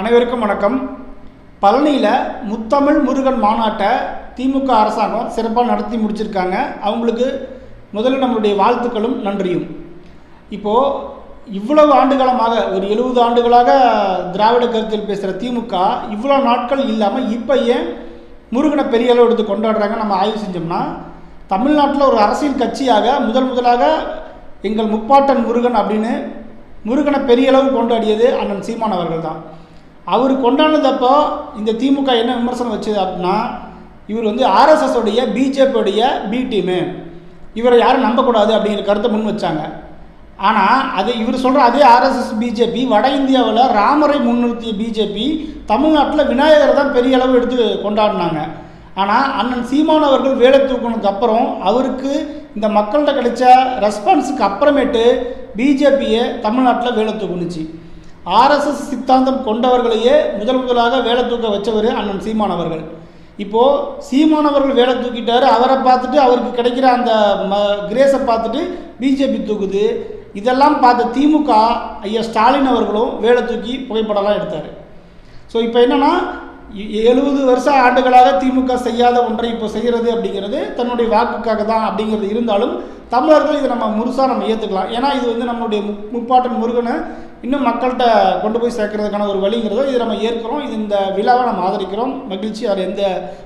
அனைவருக்கும் வணக்கம். பழனியில் முத்தமிழ் முருகன் மாநாட்டை திமுக அரசாங்கம் சிறப்பாக நடத்தி முடிச்சிருக்காங்க. அவங்களுக்கு முதல்ல நம்மளுடைய வாழ்த்துக்களும் நன்றியும். இப்போது இவ்வளவு ஆண்டுகாலமாக ஒரு எழுபது ஆண்டுகளாக திராவிட கருத்தில் பேசுகிற திமுக இவ்வளோ நாட்கள் இல்லாமல் இப்போ ஏன் முருகனை பெரிய அளவு எடுத்து கொண்டாடுறாங்க நம்ம ஆய்வு செஞ்சோம்னா தமிழ்நாட்டில் ஒரு அரசியல் கட்சியாக முதல் முதலாக எங்கள் முப்பாட்டன் முருகன் அப்படின்னு முருகனை பெரிய அளவு கொண்டாடியது அண்ணன் சீமான் அவர்கள் தான். அவர் கொண்டாடினதப்போ இந்த திமுக என்ன விமர்சனம் வச்சது அப்படின்னா இவர் வந்து ஆர்எஸ்எஸ் உடைய பிஜேபியோடைய பி டீமு இவரை யாரும் நம்பக்கூடாது அப்படிங்கிற கருத்தை முன் வச்சாங்க. ஆனால் அது இவர் சொல்கிற அதே ஆர்எஸ்எஸ் பிஜேபி வட இந்தியாவில் ராமரை முன்னிறுத்திய பிஜேபி தமிழ்நாட்டில் விநாயகரை தான் பெரிய அளவு எடுத்து கொண்டாடினாங்க. ஆனால் அண்ணன் சீமான் அவர்கள் வேலை தூக்குனதுக்கு அப்புறம் அவருக்கு இந்த மக்கள்கிட்ட கிடைச்ச ரெஸ்பான்ஸுக்கு அப்புறமேட்டு பிஜேபியை தமிழ்நாட்டில் வேலை தூக்குனுச்சு. ஆர்எஸ்எஸ் சித்தாந்தம் கொண்டவர்களையே முதல் முதலாக வேலை தூக்க வச்சவர் அண்ணன் சீமான் அவர்கள். இப்போது சீமான் அவர்கள் வேலை தூக்கிட்டார் அவரை பார்த்துட்டு அவருக்கு கிடைக்கிற அந்த ம கிரேஸை பார்த்துட்டு பிஜேபி தூக்குது. இதெல்லாம் பார்த்த திமுக ஐயா ஸ்டாலின் அவர்களும் வேலை தூக்கி புகைப்படம்லாம் எடுத்தார். ஸோ இப்போ என்னென்னா எழுபது வருஷ ஆண்டுகளாக திமுக செய்யாத ஒன்றை இப்போ செய்கிறது அப்படிங்கிறது தன்னுடைய வாக்குக்காக தான் அப்படிங்கிறது இருந்தாலும் தமிழர்கள் இதை நம்ம முழுசாக நம்ம ஏற்றுக்கலாம் ஏன்னா இது வந்து நம்மளுடைய முப்பாட்டன் முருகனை இன்னும் மக்கள்கிட்ட கொண்டு போய் சேர்க்கறதுக்கான ஒரு வழிங்கிறதோ இதை நம்ம ஏற்கிறோம். இது இந்த விழாவை நம்ம ஆதரிக்கிறோம். மகிழ்ச்சி அதில் எந்த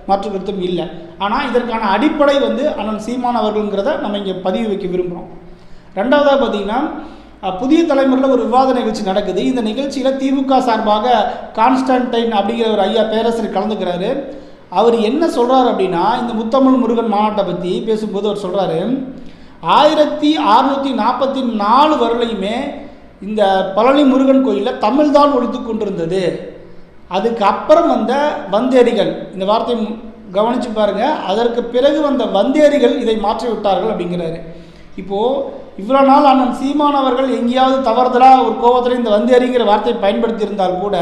மாற்று கருத்தும் இல்லை. ஆனால் இதற்கான அடிப்படை வந்து அண்ணன் சீமான் அவர்கள்ங்கிறத நம்ம இங்கே பதிவு வைக்க விரும்புகிறோம் ரெண்டாவதாக பார்த்தீங்கன்னா புதிய தலைமுறையில் ஒரு விவாத நிகழ்ச்சி நடக்குது. இந்த நிகழ்ச்சியில் திமுக சார்பாக கான்ஸ்டன்டைன் அப்படிங்கிற ஒரு ஐயா பேரரசர் கலந்துக்கிறாரு. அவர் என்ன சொல்கிறாரு அப்படின்னா இந்த முத்தமிழ் முருகன் மாநாட்டை பற்றி பேசும்போது அவர் சொல்கிறாரு ஆயிரத்தி அறுநூற்றி நாற்பத்தி நாலு வரலையுமே இந்த பழனி முருகன் கோயிலில் தமிழ் தான் ஒழித்து கொண்டிருந்தது. அதுக்கு அப்புறம் வந்த வந்தேரிகள். இந்த வார்த்தையை கவனித்து கவனிச்சு அதற்கு பிறகு வந்த வந்தேரிகள் இதை மாற்றி விட்டார்கள் அப்படிங்கிறாரு. இப்போது இவ்வளோ நாள் அண்ணன் சீமானவர்கள் எங்கேயாவது தவறுதலாக ஒரு கோபத்தில் இந்த வந்தேரிங்கிற வார்த்தையை பயன்படுத்தி இருந்தால் கூட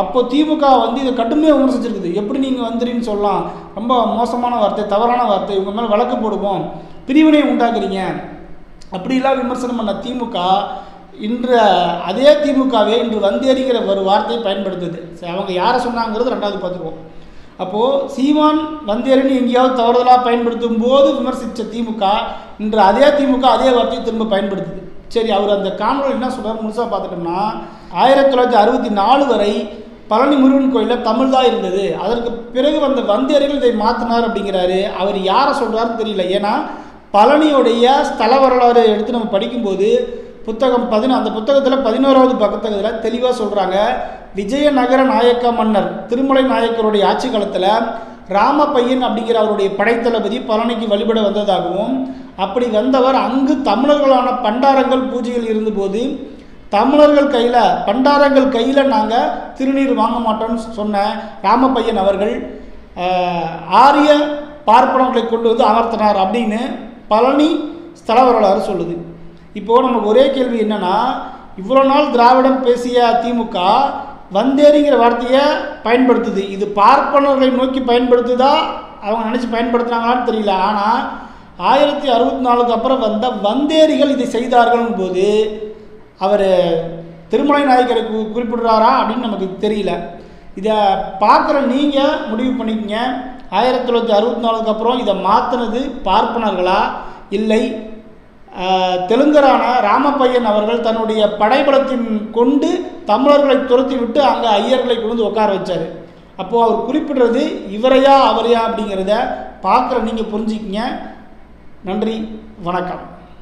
அப்போ திமுக வந்து இதை கடுமையாக விமர்சிச்சிருக்குது. எப்படி நீங்கள் வந்தேரின்னு சொல்லலாம். ரொம்ப மோசமான வார்த்தை தவறான வார்த்தை. இவங்க மேலே வழக்கு போடுவோம். பிரிவினை உண்டாக்குறீங்க. அப்படிலாம் விமர்சனம் பண்ண திமுக இன்று அதே திமுகவே இன்று வந்தேரிங்கிற ஒரு வார்த்தையை பயன்படுத்துது. சரி, அவங்க யாரை சொன்னாங்கிறது ரெண்டாவது பார்த்துருவோம் அப்போது சீமான் வந்தேரின்னு எங்கேயாவது தவறுதலாக பயன்படுத்தும் போது விமர்சித்த திமுக இன்று அதே திமுக அதே வார்த்தையை திரும்ப பயன்படுத்துது. சரி அவர் அந்த காணொலி என்ன சொல்கிறார் முழுசாக பார்த்துட்டோம்னா ஆயிரத்தி தொள்ளாயிரத்தி அறுபத்தி நாலு வரை பழனி முருகன் கோயிலில் தமிழ் தான் இருந்தது. அதற்கு பிறகு வந்த வந்தேரிகள் இதை மாற்றினார் அப்படிங்கிறாரு. அவர் யாரை சொல்கிறாருன்னு தெரியல. ஏன்னா பழனியுடைய ஸ்தல வரலாறு எடுத்து நம்ம படிக்கும்போது புத்தகம் பதின அந்த புத்தகத்தில் பதினோராவது பக்கத்தில் தெளிவாக சொல்கிறாங்க விஜயநகர நாயக்க மன்னர் திருமலை நாயக்கருடைய ஆட்சி காலத்தில் ராமப்பையன் அப்படிங்கிற அவருடைய படைத்தளபதி பழனிக்கு வழிபட வந்ததாகவும் அப்படி வந்தவர் அங்கு தமிழர்களான பண்டாரங்கள் பூஜைகள் இருந்தபோது தமிழர்கள் கையில் பண்டாரங்கள் கையில் நாங்கள் திருநீர் வாங்க மாட்டோம்னு சொன்ன ராமப்பையன் அவர்கள் ஆரிய பார்ப்பனங்களை கொண்டு வந்து அமர்த்தினார் அப்படின்னு பழனி ஸ்தல வரலாறு சொல்லுது. இப்போது நமக்கு ஒரே கேள்வி என்னென்னா இவ்வளோ நாள் திராவிடம் பேசிய திமுக வந்தேரிங்கிற வார்த்தையை பயன்படுத்துது. இது பார்ப்பனர்களை நோக்கி பயன்படுத்துதா? அவங்க நினச்சி பயன்படுத்துனாங்களான்னு தெரியல. ஆனால் ஆயிரத்தி அறுபத்தி நாலுக்கு அப்புறம் வந்த வந்தேரிகள் இதை செய்தார்கள் போது அவர் திருமலை நாயக்கரை கு குறிப்பிடுறாரா அப்படின்னு நமக்கு தெரியல. இதை பார்க்குற நீங்கள் முடிவு பண்ணிக்கங்க. ஆயிரத்தி தொள்ளாயிரத்தி அறுபத்தி நாலுக்கு அப்புறம் இதை மாற்றினது பார்ப்பனர்களா? இல்லை. தெலுங்கரான ராமப்பையன் அவர்கள் தன்னுடைய படைபலத்தின் கொண்டு தமிழர்களை துரத்தி விட்டு அங்கே ஐயர்களை கொண்டு வந்து உட்கார வச்சார். அப்போது அவர் குறிப்பிடுறது இவரையா அவரையா அப்படிங்கிறத பார்க்குற நீங்கள் புரிஞ்சுக்கிங்க. நன்றி வணக்கம்.